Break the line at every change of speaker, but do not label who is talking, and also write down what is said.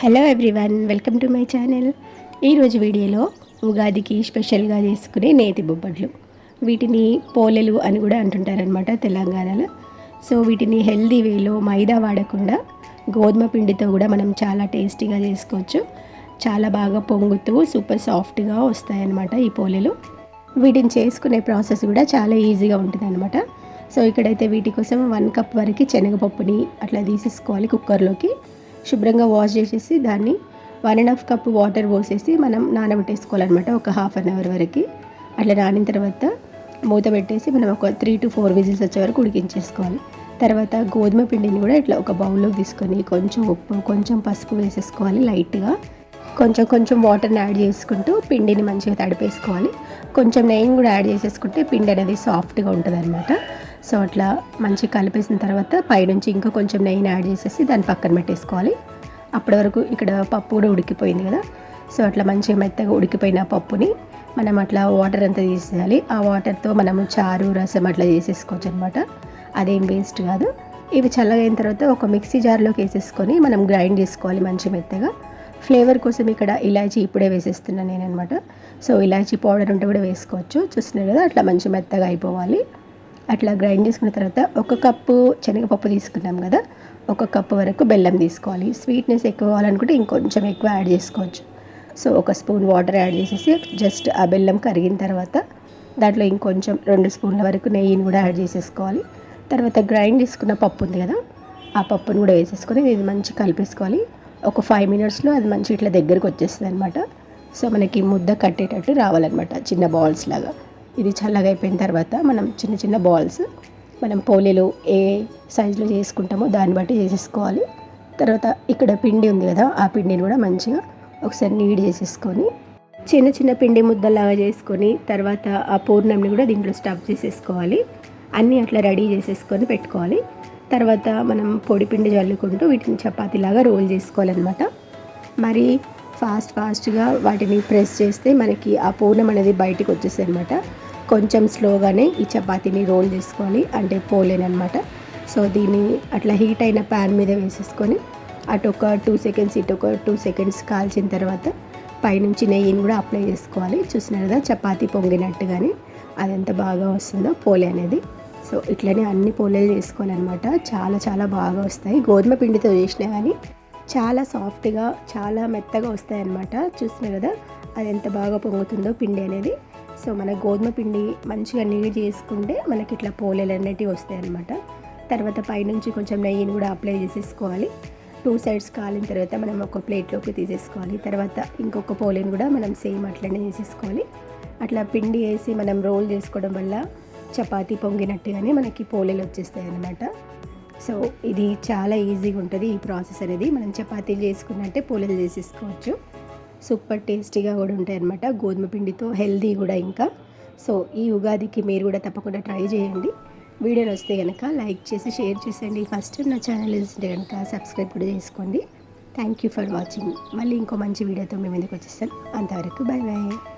Hello everyone welcome to my channel ఈరోజు వీడియోలో ఉగాదికి స్పెషల్గా చేసుకునే నేతి బొబ్బట్లు. వీటిని పోలెలు అని కూడా అంటుంటారనమాట తెలంగాణలో. సో వీటిని హెల్దీ వేలో మైదా వాడకుండా గోధుమ పిండితో కూడా మనం చాలా టేస్టీగా చేసుకోవచ్చు. చాలా బాగా పొంగుతూ సూపర్ సాఫ్ట్గా వస్తాయన్నమాట ఈ పోలెలు. వీటిని చేసుకునే ప్రాసెస్ కూడా చాలా ఈజీగా ఉంటుంది అనమాట సో ఇక్కడైతే వీటి కోసం వన్ కప్ వరకు శనగపప్పుని అట్లా తీసేసుకోవాలి కుక్కర్లోకి శుభ్రంగా వాష్ చేసేసి దాన్ని one and half cup water పోసేసి మనం నానబెట్టేసుకోవాలన్నమాట ఒక హాఫ్ అన్ అవర్ వరకు. అట్లా నానిన తర్వాత మూత పెట్టేసి మనం ఒక త్రీ టు ఫోర్ విజిల్స్ వచ్చే వరకు ఉడికించేసుకోవాలి. తర్వాత గోధుమ పిండిని కూడా ఇట్లా ఒక బౌల్లో తీసుకొని కొంచెం ఉప్పు కొంచెం పసుపు వేసేసుకోవాలి లైట్గా కొంచెం కొంచెం వాటర్ని యాడ్ చేసుకుంటూ పిండిని మంచిగా తడిపేసుకోవాలి. కొంచెం నెయ్యిని కూడా యాడ్ చేసేసుకుంటే పిండి అనేది సాఫ్ట్గా ఉంటుంది అనమాట సో అట్లా మంచిగా కలిపేసిన తర్వాత పైనుంచి ఇంకా కొంచెం నెయ్యిని యాడ్ చేసేసి దాన్ని పక్కన పెట్టేసుకోవాలి. అప్పటి వరకు ఇక్కడ పప్పు కూడా ఉడికిపోయింది కదా. సో అట్లా మంచిగా మెత్తగా ఉడికిపోయిన పప్పుని మనం అట్లా వాటర్ అంతా తీసేయాలి. ఆ వాటర్తో మనము చారు రసం అట్లా చేసేసుకోవచ్చు అనమాట అదేం వేస్ట్ కాదు. ఇవి చల్లగైన తర్వాత ఒక మిక్సీ జార్లోకి వేసేసుకొని మనం గ్రైండ్ చేసుకోవాలి మంచి మెత్తగా. ఫ్లేవర్ కోసం ఇక్కడ ఇలాచీ ఇప్పుడే వేసేస్తున్నాను నేను అనమాట సో ఇలాచీ పౌడర్ ఉంటే కూడా వేసుకోవచ్చు. చూస్తున్నారు కదా అట్లా మంచి మెత్తగా అయిపోవాలి. అట్లా గ్రైండ్ చేసుకున్న తర్వాత ఒక కప్పు శనగపప్పు తీసుకున్నాం కదా ఒక కప్పు వరకు బెల్లం తీసుకోవాలి. స్వీట్నెస్ ఎక్కువ కావాలనుకుంటే ఇంకొంచెం ఎక్కువ యాడ్ చేసుకోవచ్చు. సో ఒక స్పూన్ వాటర్ యాడ్ చేసేసి జస్ట్ ఆ బెల్లం కరిగిన తర్వాత దాంట్లో ఇంకొంచెం రెండు స్పూన్ల వరకు నెయ్యిని కూడా యాడ్ చేసేసుకోవాలి. తర్వాత గ్రైండ్ చేసుకున్న పప్పు ఉంది కదా ఆ పప్పును కూడా వేసేసుకొని ఇది మంచి కలిపేసుకోవాలి. ఒక ఫైవ్ మినిట్స్లో అది మంచి ఇట్లా దగ్గరకు వచ్చేస్తుంది అనమాట సో మనకి ముద్ద కట్టేటట్టు రావాలన్నమాట చిన్న బాల్స్ లాగా. ఇది చల్లగా అయిపోయిన తర్వాత మనం చిన్న చిన్న బాల్స్ మనం పోలేలు ఏ సైజులో చేసుకుంటామో దాన్ని బట్టి చేసేసుకోవాలి. తర్వాత ఇక్కడ పిండి ఉంది కదా ఆ పిండిని కూడా మంచిగా ఒకసారి నీడ్ చేసేసుకొని చిన్న చిన్న పిండి ముద్దలాగా చేసుకొని తర్వాత ఆ పూర్ణంని కూడా దీంట్లో స్టఫ్ చేసేసుకోవాలి. అన్నీ అట్లా రెడీ చేసేసుకొని పెట్టుకోవాలి. తర్వాత మనం పొడి పిండి చల్లుకుంటూ వీటిని చపాతీలాగా రోల్ చేసుకోవాలన్నమాట. మరి ఫాస్ట్ ఫాస్ట్గా వాటిని ప్రెస్ చేస్తే మనకి ఆ పూర్ణం అనేది బయటికి వచ్చేసాయి అనమాట కొంచెం స్లోగానే ఈ చపాతీని రోల్ చేసుకోవాలి అంటే పోలేనమాట సో దీన్ని అట్లా హీట్ అయిన ప్యాన్ మీద వేసేసుకొని అటు ఒక టూ సెకండ్స్ ఇటు ఒక టూ సెకండ్స్ కాల్చిన తర్వాత పైనుంచి నెయ్యిని కూడా అప్లై చేసుకోవాలి. చూసినారు కదా చపాతీ పొంగినట్టుగానే అది ఎంత బాగా వస్తుందో పోలే అనేది. సో ఇట్లనే అన్ని పోలేలు చేసుకోవాలన్నమాట చాలా చాలా బాగా వస్తాయి. గోధుమ పిండితో చేసినా కానీ చాలా సాఫ్ట్గా చాలా మెత్తగా వస్తాయి అన్నమాట చూసినా కదా అది ఎంత బాగా పొంగుతుందో పిండి అనేది. సో మన గోధుమ పిండి మంచిగా నీళ్ళు చేసుకుంటే మనకి ఇట్లా పోలేలు అనేటివి వస్తాయి అనమాట తర్వాత పైనుంచి కొంచెం నెయ్యిని కూడా అప్లై చేసేసుకోవాలి. టూ సైడ్స్ కాలిన తర్వాత మనం ఒక ప్లేట్లోకి తీసేసుకోవాలి. తర్వాత ఇంకొక పోలేని కూడా మనం సేమ్ అట్లనే చేసేసుకోవాలి. అట్లా పిండి వేసి మనం రోల్ చేసుకోవడం వల్ల చపాతి పొంగినట్టుగానే మనకి పోలేలు వచ్చేస్తాయి అనమాట సో ఇది చాలా ఈజీగా ఉంటుంది ఈ ప్రాసెస్ అనేది. మనం చపాతీలు చేసుకున్నట్టే పోలేలు చేసేసుకోవచ్చు. సూపర్ టేస్టీగా కూడా ఉంటాయి అనమాట గోధుమ పిండితో హెల్దీ కూడా ఇంకా. సో ఈ ఉగాదికి మీరు కూడా తప్పకుండా ట్రై చేయండి. వీడియోలు వస్తే కనుక లైక్ చేసి షేర్ చేసేయండి. ఫస్ట్ నా ఛానల్ వస్తే కనుక సబ్స్క్రైబ్ కూడా చేసుకోండి. Thank you for watching. మళ్ళీ ఇంకో మంచి వీడియోతో మేము ఎందుకు వచ్చేస్తాం అంతవరకు బాయ్ బాయ్